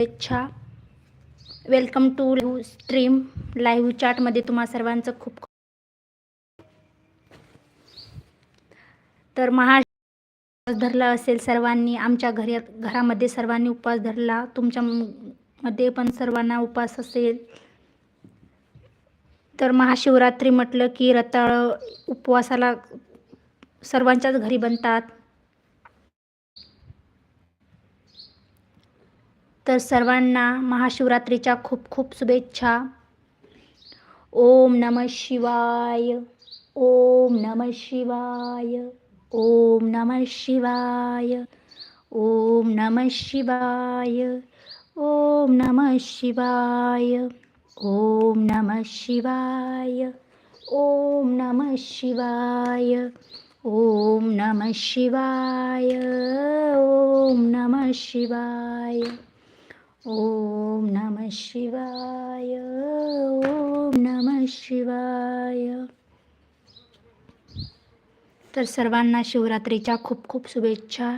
शुभेच्छा. Welcome to stream live चॅटमध्ये तुम्हा सर्वांचं खूप तर महा उपवास धरला असेल सर्वांनी आमच्या घरी घरामध्ये सर्वांनी उपवास धरला तुमच्या मध्ये पण सर्वांना उपवास असेल. तर महाशिवरात्री म्हटलं की रताळ उपवासाला सर्वांच्याच घरी बनतात. तर सर्वांना महाशिवरात्रीच्या खूप खूप शुभेच्छा. ओम नम शिवाय ओम नम शिवाय ओम नम शिवाय ओम नम शिवाय ओम नम शिवाय ओम नम शिवाय ओम नम शिवाय ओम नम शिवाय ओम नम शिवाय। ओम नम शिवाय ओम नम शिवाय. तर सर्वांना शिवरात्रीच्या खूप खूप शुभेच्छा.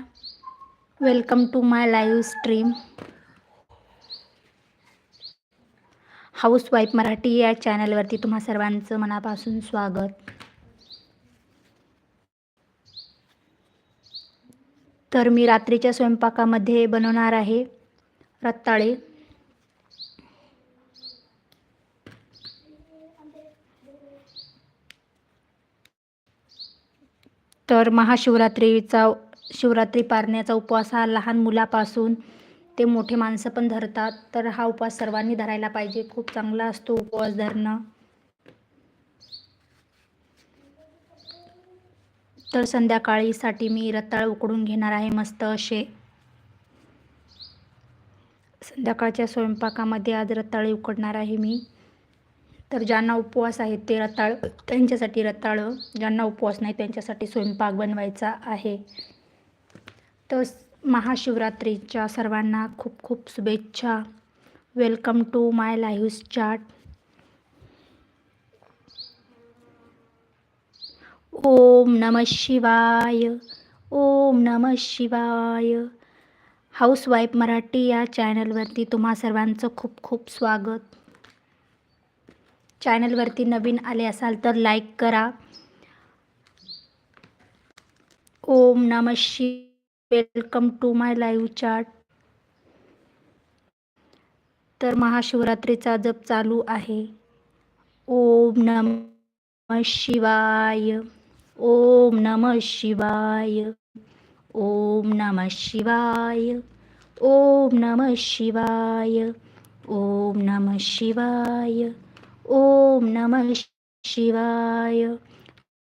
Welcome to my live stream house wife Marathi या चॅनलवरती तुम्हा सर्वांचं मनापासून स्वागत. तर मी रात्रीच्या स्वयंपाकामध्ये बनवणार आहे. रताळे तर महाशिवरात्रीचा शिवरात्री पारण्याचा उपवास हा लहान मुलापासून ते मोठे माणसं पण धरतात. तर हा उपवास सर्वांनी धरायला पाहिजे. खूप चांगला असतो उपवास धरणं. तर संध्याकाळीसाठी मी रताळ उकडून घेणार आहे मस्त असे. संध्याकाळच्या स्वयंपाकामध्ये आज रताळे उकडणार आहे मी. तर ज्यांना उपवास आहेत ते रताळ त्यांच्यासाठी रताळं ज्यांना उपवास नाही त्यांच्यासाठी स्वयंपाक बनवायचा आहे. तर महाशिवरात्रीच्या सर्वांना खूप खूप शुभेच्छा. Welcome to my live chat ओम नम शिवाय ओम नम शिवाय. हाऊसवाईफ मराठी या चॅनलवरती तुम्हा सर्वांचं खूप खूप स्वागत. चॅनलवरती नवीन आले असाल तर लाईक करा. ओम नम शि welcome to my live chat तर महाशिवरात्रीचा जप चालू आहे. ओम नम शिवाय. ओम नम शिवाय. ओम नम शिवाय ओम नम शिवाय ओम नम शिवाय ओम नम शिवाय.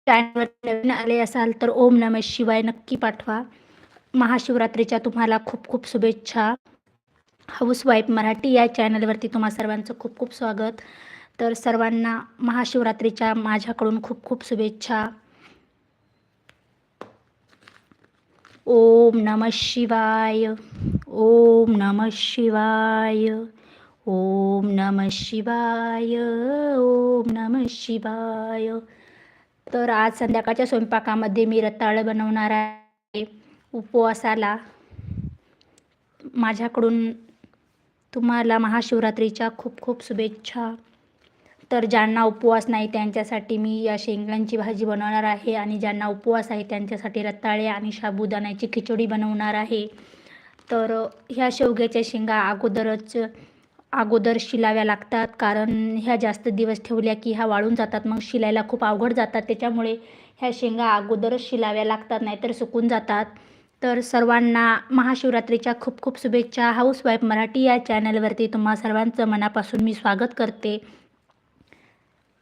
चॅनलवर नवीन आले असाल तर ओम नम शिवाय नक्की पाठवा. महाशिवरात्रीच्या तुम्हाला खूप खूप शुभेच्छा. हाऊसवाईफ मराठी या चॅनलवरती तुम्हा सर्वांचं खूप खूप स्वागत. तर सर्वांना महाशिवरात्रीच्या माझ्याकडून खूप खूप शुभेच्छा. ओम नम शिवाय ओम नम शिवाय ओम नम शिवाय ओम नम शिवाय. तर आज संध्याकाळच्या स्वयंपाकामध्ये मी रताळ बनवणार आहे. उपवासाला माझ्याकडून तुम्हाला महाशिवरात्रीच्या खूप खूप शुभेच्छा. तर ज्यांना उपवास नाही त्यांच्यासाठी मी या शेंगांची भाजी बनवणार आहे आणि ज्यांना उपवास आहे त्यांच्यासाठी रताळे आणि साबुदाण्याची खिचडी बनवणार आहे. तर ह्या शेवग्याच्या शेंगा अगोदरच अगोदर शिलाव्या लागतात कारण ह्या जास्त दिवस ठेवल्या की ह्या वाळून जातात मग शिलायला खूप अवघड जातात. त्याच्यामुळे ह्या शेंगा अगोदरच शिलाव्या लागतात नाहीतर सुकून जातात. तर सर्वांना महाशिवरात्रीच्या खूप खूप शुभेच्छा. हाऊसवाईफ मराठी या चॅनलवरती तुम्हा सर्वांचं मनापासून मी स्वागत करते.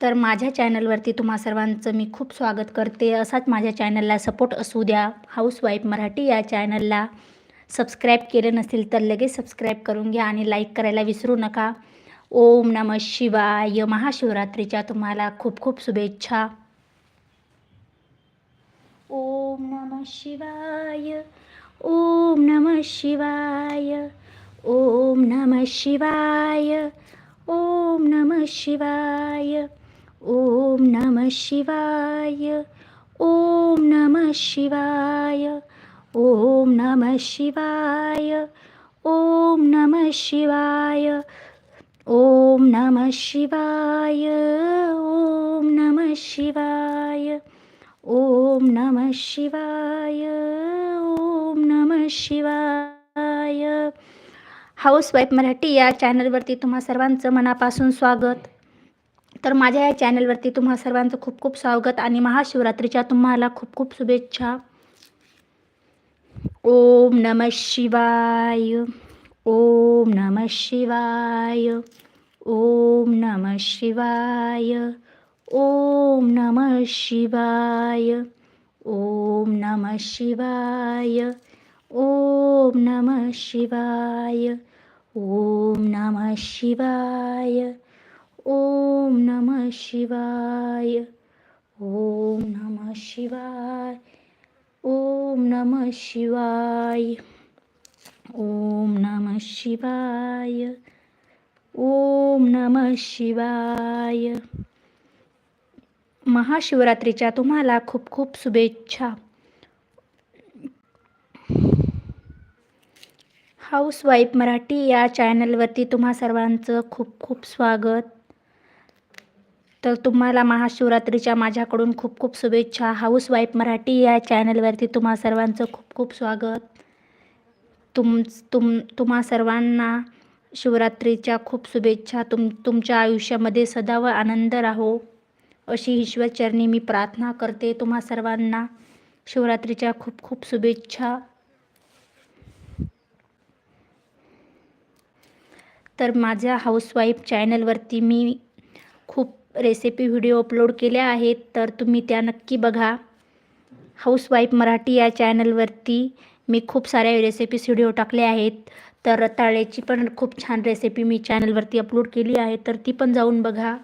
तर माझ्या चॅनलवरती तुम्हा सर्वांचं मी खूप स्वागत करते. असाच माझ्या चॅनलला सपोर्ट असू द्या. हाऊसवाईफ मराठी या चॅनलला सबस्क्राईब केलं नसेल तर लगेच सबस्क्राईब करून घ्या आणि लाईक करायला विसरू नका. ओम नम शिवाय. महाशिवरात्रीच्या तुम्हाला खूप खूप शुभेच्छा. ओम नम शिवाय. ओम नम शिवाय. ओम नम शिवाय. ओम नम शिवाय. ॐ नमः शिवाय ॐ नमः शिवाय ॐ नमः शिवाय ओम नमः शिवाय ओम नमः शिवाय ॐ नमः शिवाय ॐ नमः शिवाय ॐ नमः शिवाय. हाऊसवाईफ मराठी या चॅनलवरती तुम्हा सर्वांचं मनापासून स्वागत. तर माझ्या या चॅनलवरती तुम्हा सर्वांचं खूप खूप स्वागत आणि महाशिवरात्रीच्या तुम्हाला खूप खूप शुभेच्छा. ओम नम शिवाय ओम नम शिवाय ओम नम शिवाय ओम नम शिवाय ओम नम शिवाय ओम नम शिवाय ओम नम शिवाय। ओम नम शिवाय ओम नम शिवाय ओम नम शिवाय ओम नम शिवाय ओम नम शिवाय. महाशिवरात्रीच्या तुम्हाला खूप खूप शुभेच्छा. हाऊसवाईफ मराठी या चॅनलवरती तुम्हा सर्वांचं खूप खूप स्वागत. तर तुम्हाला महाशिवरात्रीच्या माझ्याकडून खूप खूप शुभेच्छा. हाऊसवाईफ मराठी या चॅनलवरती तुम्हा सर्वांचं खूप खूप स्वागत. तुम तुम तुम्हा सर्वांना शिवरात्रीच्या खूप शुभेच्छा. तुम तुमच्या आयुष्यामध्ये सदा व आनंद राहो. अशी ईश्वरचरणी मी प्रार्थना करते तुम्हा सर्वांना. शिवरात्रीच्या खूप खूप शुभेच्छा. तर माझ्या हाऊसवाईफ चॅनलवरती मी रेसिपी व्हिडिओ अपलोड केल्या आहेत तर तुम्ही त्या नक्की बघा. हाऊसवाईफ मराठी या चॅनलवरती मी खूप साऱ्या रेसिपीज व्हिडिओ टाकले आहेत. तर रताळ्याची पण खूप छान रेसिपी मी चॅनलवरती अपलोड केली आहे तर ती पण जाऊन बघा.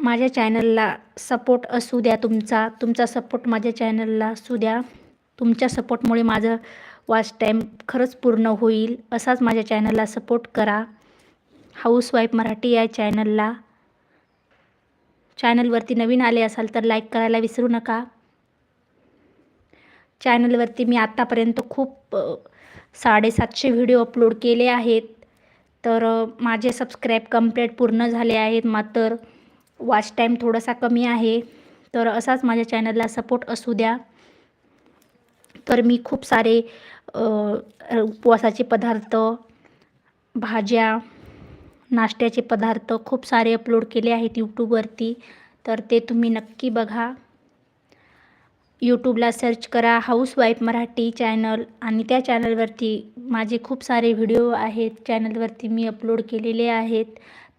माझ्या चॅनलला सपोर्ट असू द्या तुमचा तुमचा सपोर्ट माझ्या चॅनलला असू द्या. तुमच्या सपोर्टमुळे माझं वॉच टाईम खरंच पूर्ण होईल. असाच माझ्या चॅनलला सपोर्ट करा. हाऊसवाईफ मराठी या चॅनलला चॅनलवरती नवीन आले असाल तर लाईक करायला विसरू नका. चॅनलवरती मी आत्तापर्यंत खूप साडेसातशे व्हिडिओ अपलोड केले आहेत. तर माझे सबस्क्राईब कंप्लीट पूर्ण झाले आहेत. मात्र वॉच टाईम थोडासा कमी आहे. तर असाच माझ्या चॅनलला सपोर्ट असू द्या. तर मी खूप सारे उपवासाचे पदार्थ भाज्या नाश्त्याचे पदार्थ खूप सारे अपलोड केले आहेत यूट्यूबवरती तर ते तुम्ही नक्की बघा. यूट्यूबला सर्च करा हाऊसवाईफ मराठी चॅनल आणि त्या चॅनलवरती माझे खूप सारे व्हिडिओ आहेत. चॅनलवरती मी अपलोड केलेले आहेत.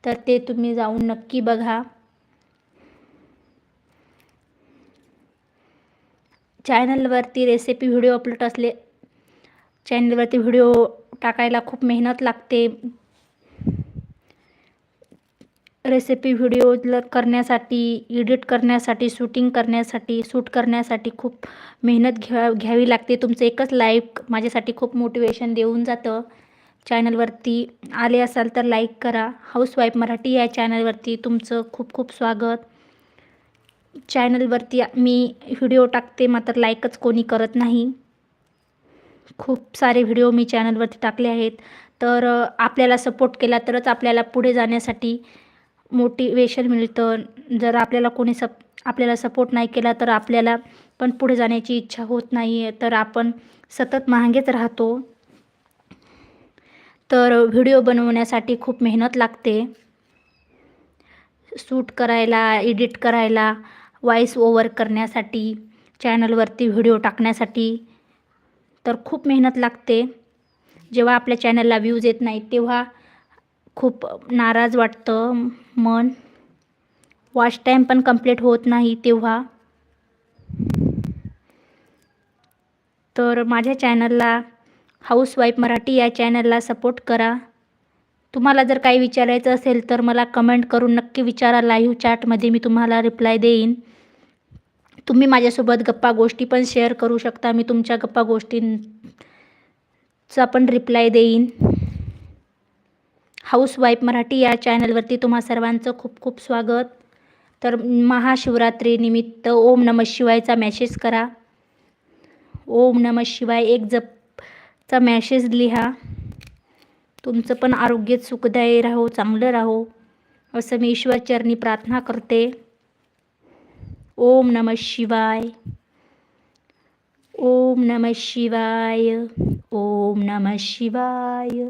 तर ते तुम्ही जाऊन नक्की बघा. चॅनलवरती रेसिपी व्हिडिओ अपलोड असले चॅनलवरती व्हिडिओ टाकायला खूप मेहनत लागते. रेसिपी व्हिडिओ करण्यासाठी एडिट करण्यासाठी शूटिंग करण्यासाठी शूट करण्यासाठी खूप मेहनत घ्या घ्यावी लागते. तुमचं एकच लाईक माझ्यासाठी खूप मोटिवेशन देऊन जातं. चॅनलवरती आले असाल तर लाईक करा. हाऊसवाईफ मराठी या चॅनलवरती तुमचं खूप खूप स्वागत. चॅनलवरती मी व्हिडिओ टाकते मात्र लाईकच कोणी करत नाही. खूप सारे व्हिडिओ मी चॅनलवरती टाकले आहेत. तर आपल्याला सपोर्ट केला तरच आपल्याला पुढे जाण्यासाठी मोटिवेशन मिळतं. जर आपल्याला कोणी सप आपल्याला सपोर्ट नाही केला तर आपल्याला पण पुढे जाण्याची इच्छा होत नाही आहे तर आपण सतत महागेच राहतो. तर व्हिडिओ बनवण्यासाठी खूप मेहनत लागते. शूट करायला एडिट करायला वॉईस ओवर करण्यासाठी चॅनलवरती व्हिडिओ टाकण्यासाठी तर खूप मेहनत लागते. जेव्हा आपल्या चॅनलला व्ह्यूज येत नाही तेव्हा खूप नाराज वाटतं मन. वॉश टाईम पण कंप्लीट होत नाही तेव्हा. तर माझ्या चॅनलला हाऊसवाईफ मराठी या चॅनलला सपोर्ट करा. तुम्हाला जर काही विचारायचं असेल तर मला कमेंट करून नक्की विचारा लाईव्ह चॅटमध्ये मी तुम्हाला रिप्लाय देईन. तुम्ही माझ्यासोबत गप्पा गोष्टी पण शेअर करू शकता मी तुमच्या गप्पा गोष्टींचा पण रिप्लाय देईन. हाऊसवाईफ मराठी या चॅनलवरती तुम्हा सर्वांचं खूप खूप स्वागत. तर महाशिवरात्रीनिमित्त ओम नम शिवायचा मॅसेज करा. ओम नम शिवाय एक जप चा मॅसेज लिहा. तुमचं पण आरोग्य सुखदायी राहो चांगलं राहो असं मी ईश्वरचरणी प्रार्थना करते. ओम नम शिवाय. ओम नम शिवाय. ओम नम शिवाय.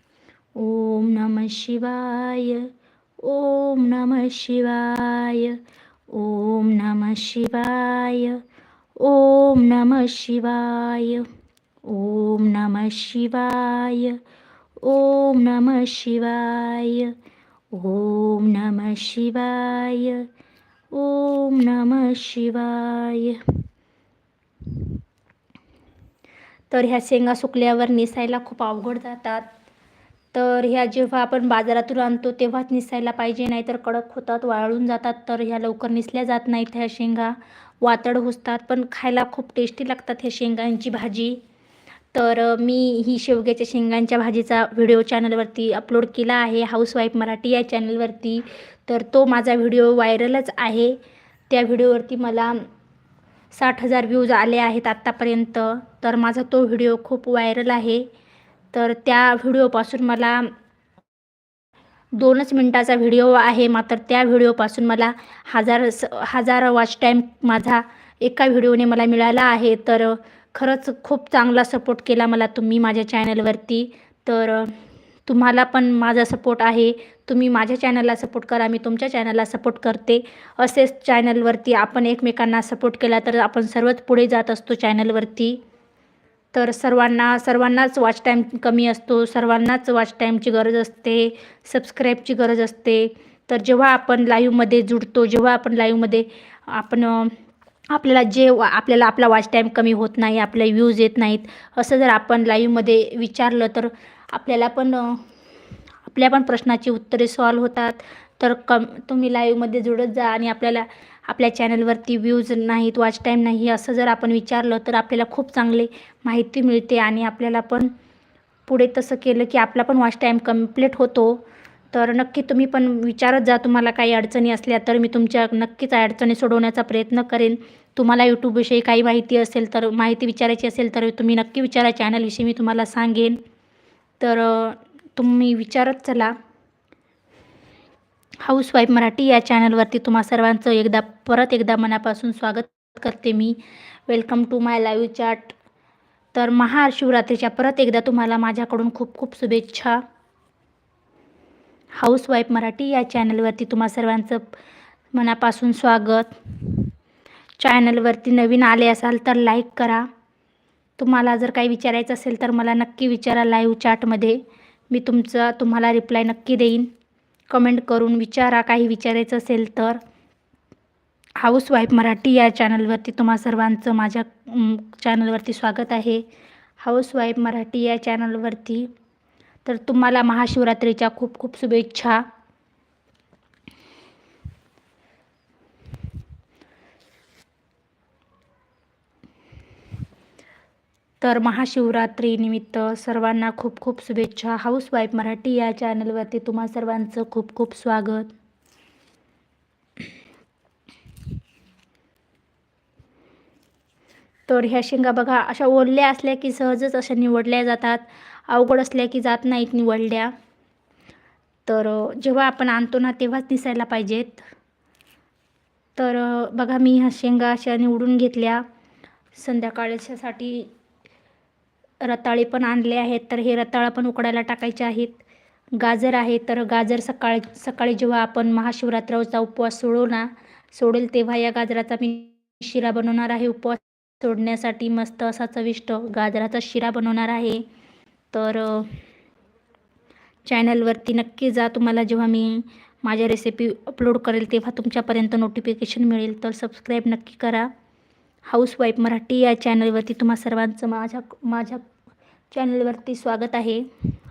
ओम नम शिवाय ओम नम शिवाय ओम नम शिवाय ओम नम शिवाय ओम नम शिवाय ओम नम शिवाय ओम नम शिवाय ओम नम शिवाय. तर ह्या शेंगा सुकल्यावर निसायला खूप अवघड जातात. तर ह्या जेव्हा आपण बाजारातून आणतो तेव्हाच निसायला पाहिजे. नाहीतर कडक होतात वाळून जातात. तर ह्या लवकर निसल्या जात नाहीत ह्या शेंगा. वातड होसतात पण खायला खूप टेस्टी लागतात ह्या शेंगांची भाजी. तर मी ही शेवग्याच्या शेंगांच्या भाजीचा व्हिडिओ चॅनलवरती अपलोड केला आहे. हाऊसवाईफ मराठी या चॅनलवरती तर तो माझा व्हिडिओ व्हायरलच आहे. त्या व्हिडिओवरती मला साठ हजार व्ह्यूज आले आहेत आत्तापर्यंत तर माझा तो व्हिडिओ खूप व्हायरल आहे. तर त्या व्हिडिओपासून मला दोनच मिनटाचा व्हिडिओ आहे मात्र त्या व्हिडिओपासून मला हजार स हजार वॉच टाईम माझा एका व्हिडिओने मला मिळाला आहे. तर खरंच खूप चांगला सपोर्ट केला मला तुम्ही माझ्या चॅनलवरती. तर तुम्हाला पण माझा सपोर्ट आहे. तुम्ही माझ्या चॅनलला सपोर्ट करा मी तुमच्या चॅनलला सपोर्ट करते. असेच चॅनलवरती आपण एकमेकांना सपोर्ट केला तर आपण सर्वच पुढे जात असतो चॅनलवरती. तर सर्वांना सर्वांनाच वॉच टाईम कमी असतो सर्वांनाच वॉच टाईमची गरज असते सबस्क्राईबची गरज असते. तर जेव्हा आपण लाईव्हमध्ये जुडतो जेव्हा आपण लाईव्हमध्ये आपण आपल्याला जे आपल्याला आपला वॉच टाईम कमी होत नाही आपले व्ह्यूज येत नाहीत असं जर आपण लाईव्हमध्ये विचारलं तर आपल्याला पण आपल्या पण प्रश्नाची उत्तरे सॉल्व होतात. तर कम तुम्ही लाईव्हमध्ये जुळत जा आणि आपल्याला आपल्या चॅनलवरती व्ह्यूज नाहीत वॉच टाईम नाही असं जर आपण विचारलं तर आपल्याला खूप चांगले माहिती मिळते आणि आपल्याला पण पुढे तसं केलं की आपला पण वॉच टाईम कंप्लीट होतो. तर नक्की तुम्ही पण विचारत जा तुम्हाला काही अडचणी असल्या तर मी तुमच्या नक्कीच अडचणी सोडवण्याचा प्रयत्न करेन. तुम्हाला यूट्यूबविषयी काही माहिती असेल तर माहिती विचारायची असेल तर तुम्ही नक्की विचारा चॅनलविषयी मी तुम्हाला सांगेन. तर तुम्ही विचारत चला. हाऊसवाईफ मराठी या चॅनलवरती तुम्हा सर्वांचं एकदा परत एकदा मनापासून स्वागत करते मी. Welcome to my live chat तर महाशिवरात्रीच्या परत एकदा तुम्हाला माझ्याकडून खूप खूप शुभेच्छा. हाऊसवाईफ मराठी या चॅनलवरती तुम्हा सर्वांचं मनापासून स्वागत. चॅनलवरती नवीन आले असाल तर लाईक करा. तुम्हाला जर काही विचारायचं असेल तर मला नक्की विचारा लाईव्ह चॅटमध्ये मी तुमचा तुम्हाला रिप्लाय नक्की देईन. कमेंट करून विचारा. काही विचारायचं असेल तर हाऊसवाईफ मराठी या चॅनलवरती तुम्हा सर्वांचं माझ्या चॅनलवरती स्वागत आहे. हाऊसवाईफ मराठी या चॅनलवरती तर तुम्हाला महाशिवरात्रीच्या खूप खूप शुभेच्छा. तर महाशिवरात्रीनिमित्त सर्वांना खूप खूप शुभेच्छा. हाऊसवाईफ मराठी या चॅनलवरती तुम्हा सर्वांचं खूप खूप स्वागत. तर ह्या शेंगा बघा अशा ओढल्या असल्या की सहजच अशा निवडल्या जातात. अवघड असल्या की जात नाहीत निवडल्या. तर जेव्हा आपण आणतो ना तेव्हाच दिसायला पाहिजेत. तर बघा मी ह्या शेंगा अशा निवडून घेतल्या. संध्याकाळच्यासाठी रताळे पण आणले आहेत. तर हे रताळं पण उकडायला टाकायचे आहेत. गाजर आहे तर गाजर सकाळ सकाळी जेव्हा आपण महाशिवरात्राचा उपवास सोडू ना सोडेल तेव्हा या गाजराचा मी शिरा बनवणार आहे. उपवास सोडण्यासाठी मस्त असा चविष्ट गाजराचा शिरा बनवणार आहे. तर चॅनलवरती नक्की जा. तुम्हाला जेव्हा मी माझ्या रेसिपी अपलोड करेल तेव्हा तुमच्यापर्यंत नोटिफिकेशन मिळेल. तर सबस्क्राईब नक्की करा. हाऊसवाईफ मराठी या चॅनलवरती तुम्हा सर्वांचं माझ्या माझ्या चॅनलवरती स्वागत आहे.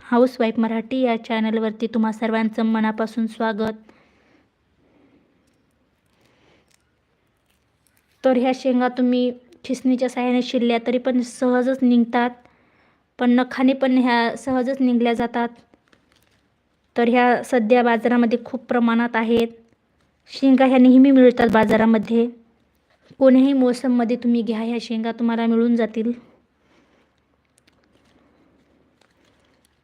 हाऊसवाईफ मराठी या चॅनलवरती तुम्हा सर्वांचं मनापासून स्वागत. तर ह्या शेंगा तुम्ही खिसणीच्या साह्याने शिरल्या तरी पण सहजच निघतात. पण नखाने पण ह्या सहजच निघल्या जातात. तर ह्या सध्या बाजारामध्ये खूप प्रमाणात आहेत. शेंगा ह्या नेहमी मिळतात बाजारामध्ये. कोणीही मोसममध्ये तुम्ही घ्या ह्या शेंगा तुम्हाला मिळून जातील.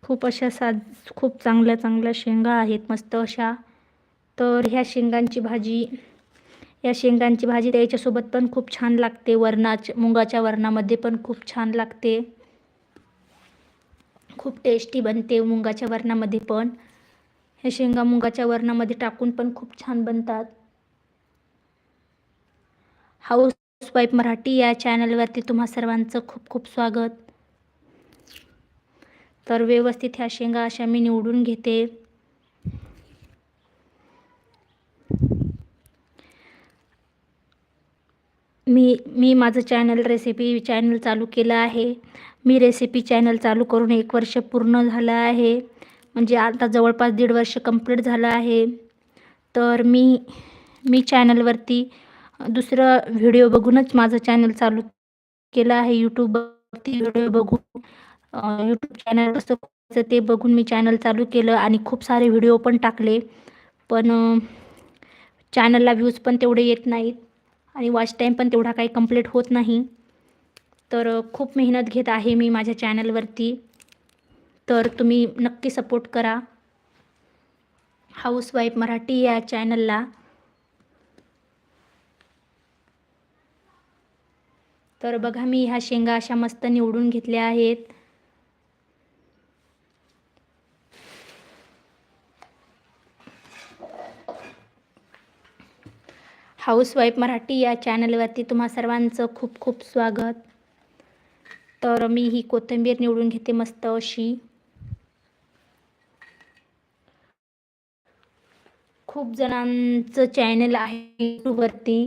खूप अशा साज खूप चांगल्या चांगल्या शेंगा आहेत मस्त अशा. तर ह्या शेंगांची भाजी या शेंगांची भाजी त्याच्यासोबत पण खूप छान लागते. वरणाच्या मुगाच्या वरणामध्ये पण खूप छान लागते. खूप टेस्टी बनते मुगाच्या वरणामध्ये पण. ह्या शेंगा मुगाच्या वरणामध्ये टाकून पण खूप छान बनतात. हाऊस वाईफ मराठी या चॅनलवरती तुम्हा सर्वांचं खूप खूप स्वागत. तर व्यवस्थित ह्या शेंगा अशा मी निवडून घेते. मी मी माझं चॅनल रेसिपी चॅनल चालू केलं आहे. मी रेसिपी चॅनल चालू करून एक वर्ष पूर्ण झालं आहे. म्हणजे आता जवळपास दीड वर्ष कंप्लीट झालं आहे. तर मी मी चॅनलवरती दुसरं व्हिडिओ बघूनच माझं चॅनल चालू केलं आहे यूट्यूबवरती व्हिडिओ बघून. यूट्यूब चॅनल कसं ते बघून मी चॅनल चालू केलं आणि खूप सारे व्हिडिओ पण टाकले. पण चॅनलला व्ह्यूज पण तेवढे येत नाहीत आणि वॉच टाईम पण तेवढा काही कंप्लीट होत नाही. तर खूप मेहनत घेत आहे मी माझ्या चॅनलवरती तर तुम्ही नक्की सपोर्ट करा. हाऊसवाईफ मराठी या चॅनलला तर बघा मी ह्या शेंगा अशा मस्त निवडून घेतल्या आहेत. हाऊसवाईफ मराठी या चॅनलवरती तुम्हा सर्वांचं खूप खूप स्वागत. तर मी ही कोथिंबीर निवडून घेते मस्त अशी. खूप जणांचं चॅनल आहे यूट्यूबवरती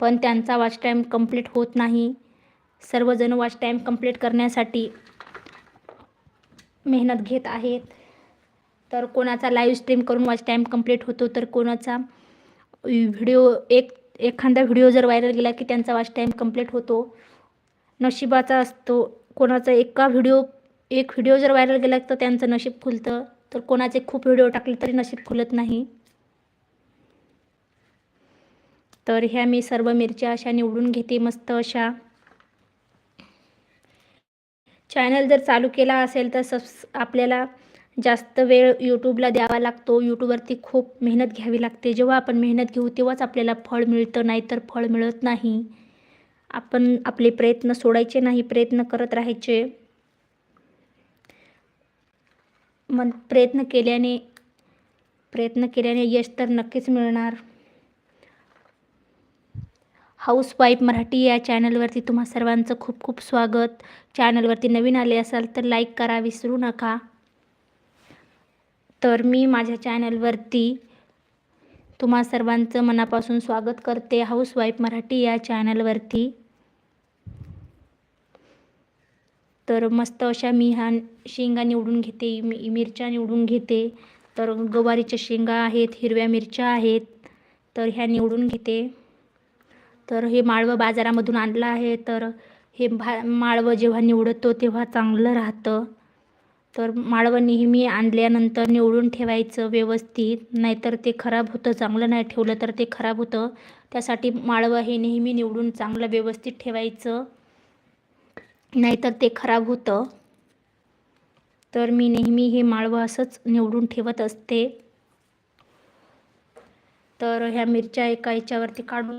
पण त्यांचा वॉच टाईम कंप्लीट होत नाही. सर्वजण वॉच टाईम कंप्लीट करण्यासाठी मेहनत घेत आहेत. तर कोणाचा लाईव्ह स्ट्रीम करून वॉच टाईम कंप्लीट होतो तर कोणाचा व्हिडिओ एक एखादा व्हिडिओ जर व्हायरल गेला की त्यांचा वॉच टाईम कंप्लीट होतो नशिबाचा असतो. कोणाचा एका व्हिडिओ एक व्हिडिओ जर व्हायरल गेला तर त्यांचं नशीब खुलतं तर कोणाचे खूप व्हिडिओ टाकले तरी नशीब खुलत नाही. तर ह्या मी सर्व मिरच्या अशा निवडून घेते मस्त अशा. चॅनल जर चालू केला असेल तर सबस आपल्याला जास्त वेळ यूट्यूबला द्यावा लागतो. यूट्यूबवरती खूप मेहनत घ्यावी लागते. जेव्हा आपण मेहनत घेऊ तेव्हाच आपल्याला फळ मिळतं नाहीतर फळ मिळत नाही. आपण आपले प्रयत्न सोडायचे नाही प्रयत्न करत राहायचे. मन प्रयत्न केल्याने प्रयत्न केल्याने यश तर नक्कीच मिळणार. हाऊसवाईफ मराठी या चॅनलवरती तुम्हा सर्वांचं खूप खूप स्वागत. चॅनलवरती नवीन आले असाल तर लाईक करा विसरू नका. तर मी माझ्या चॅनलवरती तुम्हा सर्वांचं मनापासून स्वागत करते हाऊसवाईफ मराठी या चॅनलवरती. तर मस्त अशा मी ह्या शेंगा निवडून घेते मी मिरच्या निवडून घेते. तर गवारीच्या शेंगा आहेत हिरव्या मिरच्या आहेत. तर ह्या निवडून घेते. तर हे माळवं बाजारामधून आणलं आहे तर हे भा माळवं जेव्हा निवडतो तेव्हा चांगलं राहतं. तर माळवं नेहमी आणल्यानंतर निवडून ठेवायचं व्यवस्थित नाहीतर ते खराब होतं चांगलं नाही ठेवलं तर ते खराब होतं. त्यासाठी माळवं हे नेहमी निवडून चांगलं व्यवस्थित ठेवायचं नाहीतर ते खराब होतं. तर मी नेहमी हे माळवं असंच निवडून ठेवत असते. तर ह्या मिरच्या एका याच्यावरती काढून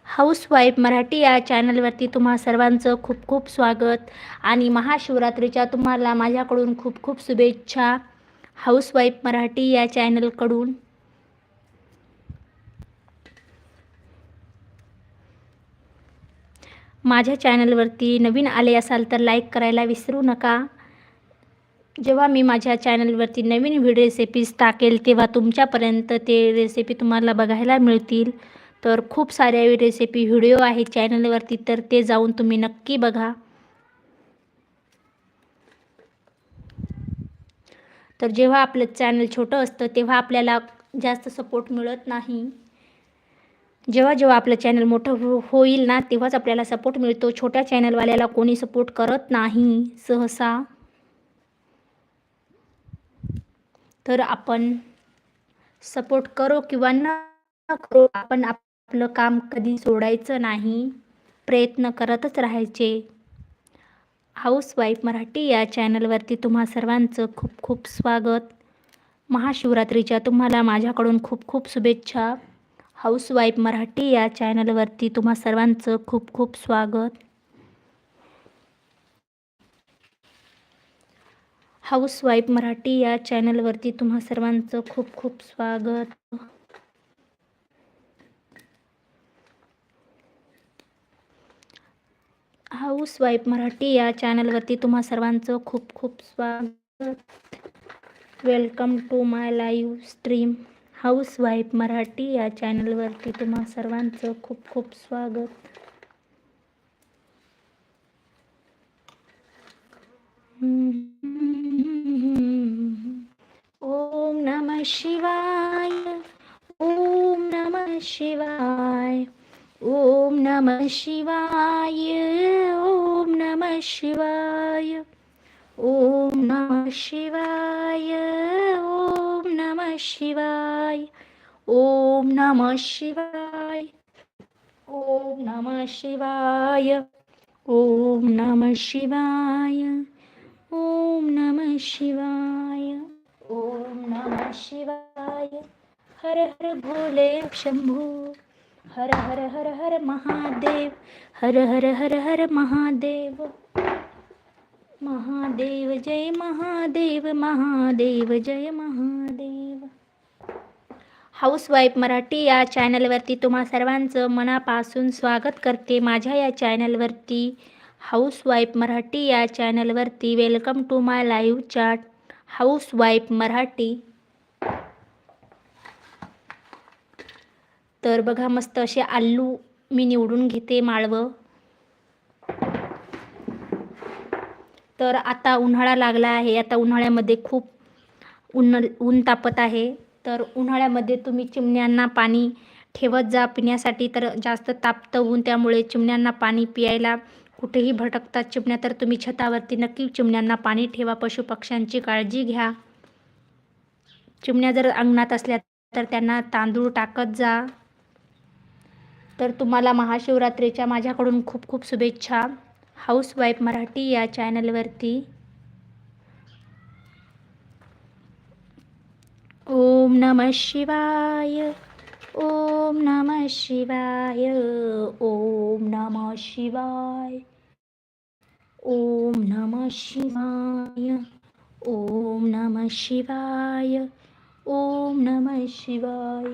हाऊसवाईफ मराठी या चॅनलवरती तुम्हा सर्वांचं खूप खूप स्वागत. आणि महाशिवरात्रीच्या तुम्हाला माझ्याकडून खूप खूप शुभेच्छा. हाऊसवाईफ मराठी या चॅनलकडून. माझ्या चॅनलवरती नवीन आले असाल तर लाईक करायला विसरू नका. जेव्हा मी माझ्या चॅनलवरती नवीन व्हिडिओ रेसिपीज टाकेल तेव्हा तुमच्यापर्यंत ते रेसिपी तुम्हाला बघायला मिळतील. तर खूप साऱ्या रेसिपी व्हिडिओ आहेत चॅनलवरती तर ते जाऊन तुम्ही नक्की बघा. तर जेव्हा आपलं चॅनल छोटं असतं तेव्हा आपल्याला जास्त सपोर्ट मिळत नाही. जेव्हा जेव्हा आपलं चॅनल मोठं हो-, होईल ना तेव्हाच आपल्याला सपोर्ट मिळतो. छोट्या चॅनलवाल्याला कोणी सपोर्ट करत नाही सहसा. तर आपण सपोर्ट करो किंवा न करो आपण आपलं काम कधी सोडायचं नाही प्रयत्न करतच राहायचे. हाऊसवाईफ मराठी या चॅनलवरती तुम्हा सर्वांचं खूप खूप स्वागत. महाशिवरात्रीच्या तुम्हाला माझ्याकडून खूप खूप शुभेच्छा. हाऊसवाईफ मराठी या चॅनलवरती तुम्हा सर्वांचं खूप खूप स्वागत. हाऊसवाईफ मराठी या चॅनलवरती तुम्हा सर्वांचं खूप खूप स्वागत. हाऊसवाईफ मराठी या चॅनलवरती तुम्हा सर्वांचं खूप खूप स्वागत. Welcome to my live stream housewife Marathi या चॅनलवरती तुम्हा सर्वांचं खूप खूप स्वागत. ओम नमः शिवाय ओम नमः शिवाय. ओम नमः शिवाय ओम नमः शिवाय ओम नमः शिवाय ओम नमः शिवाय ओम नमः शिवाय ओम नमः शिवाय ओम नमः शिवाय ओम नमः शिवाय ओम नमः शिवाय हर हर भोले शंभू हर हर हर हर महादेव हर हर हर हर महादेव। महादेव जय महादेव महादेव जय महादेव। हाऊसवाईफ मराठी या चॅनलवरती तुम्हा सर्वांचं मनापासून स्वागत करते. माझ्या या चॅनलवरती हाऊसवाईफ मराठी या चॅनलवरती welcome to my live chat housewife Marathi. तर बघा मस्त असे आलू मी निवडून घेते माळवं. तर आता उन्हाळा लागला आहे. आता उन्हाळ्यामध्ये खूप ऊन ऊन तापत आहे. तर उन्हाळ्यामध्ये तुम्ही चिमण्यांना पाणी ठेवत जा. पिण्यासाठी तर जास्त तापतं ऊन त्यामुळे चिमण्यांना पाणी पियायला कुठेही भटकतात चिमण्या. तर तुम्ही छतावरती नक्की चिमण्यांना पाणी ठेवा. पशुपक्ष्यांची काळजी घ्या. चिमण्या जर अंगणात असल्या तर त्यांना तांदूळ टाकत जा. तर तुम्हाला महाशिवरात्रीच्या माझ्याकडून खूप खूप शुभेच्छा. हाऊसवाईफ मराठी या चॅनलवरती ओम नमः शिवाय ओम नमः शिवाय ओम नमः शिवाय ओम नमः शिवाय ओम नमः शिवाय ओम नमः शिवाय।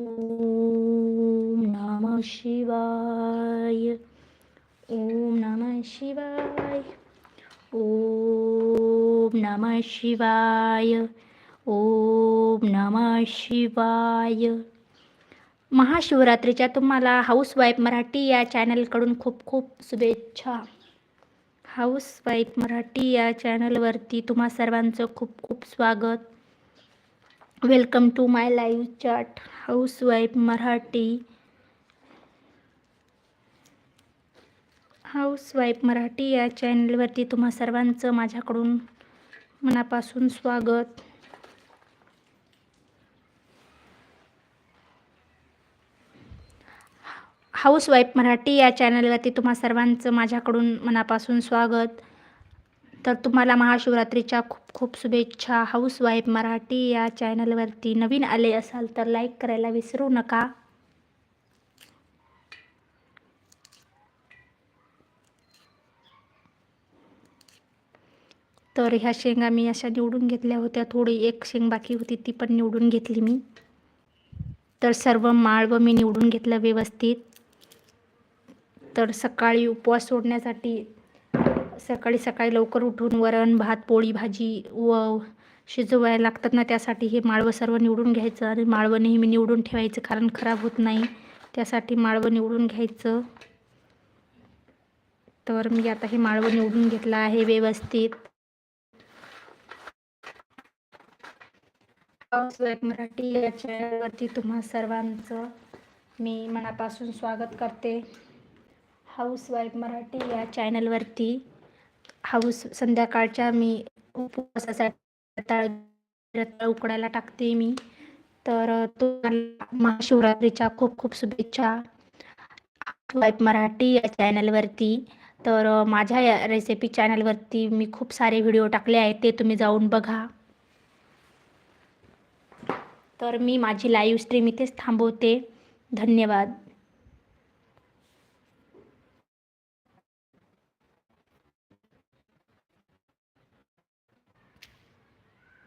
ओम नमः शिवाय ओम नमः शिवाय ओम नमः शिवाय ओम नमः शिवाय महाशिवरात्रीच्या तुम्हाला हाऊसवाईफ मराठी या चॅनलकडून खूप खूप शुभेच्छा. हाऊसवाईफ मराठी या चॅनलवरती तुम्हा सर्वांचं खूप खूप स्वागत. Welcome to my live chat housewife Marathi housewife Marathi या चॅनलवरती तुम्हा सर्वांचं माझ्याकडून मनापासून स्वागत. हाऊसवाईफ मराठी या चॅनलवरती तुम्हा सर्वांचं माझ्याकडून मनापासून स्वागत. तर तुम्हाला महाशिवरात्रीच्या खूप खूप शुभेच्छा. हाऊसवाईफ मराठी या चॅनलवरती नवीन आले असाल तर लाईक करायला विसरू नका. तर ह्या शेंगा मी अशा निवडून घेतल्या होत्या. थोडी एक शेंग बाकी होती ती पण निवडून घेतली मी. तर सर्व माळवं मी निवडून घेतलं व्यवस्थित. तर सकाळी उपवास सोडण्यासाठी सकाळी सकाळी लवकर उठून वरण भात पोळी भाजी व शिजवायला लागतात ना त्यासाठी हे माळवं सर्व निवडून घ्यायचं आणि माळवं नेहमी निवडून ठेवायचं कारण खराब होत नाही. त्यासाठी माळवं निवडून घ्यायचं. तर मी आता हे माळवं निवडून घेतलं आहे व्यवस्थित. हाऊसवाईफ मराठी या चॅनलवरती तुम्हा सर्वांचं मी मनापासून स्वागत करते. हाऊसवाईफ मराठी या चॅनलवरती हाऊस संध्याकाळच्या मी उपवासासाठी रताळ रताळ उकडायला टाकते मी. तर तुम्हाला महाशिवरात्रीच्या खूप खूप शुभेच्छा. वाईफ मराठी या चॅनलवरती तर माझ्या या रेसिपी चॅनलवरती मी खूप सारे व्हिडिओ टाकले आहेत ते तुम्ही जाऊन बघा. तर मी माझी लाईव्ह स्ट्रीम इथेच थांबवते. धन्यवाद.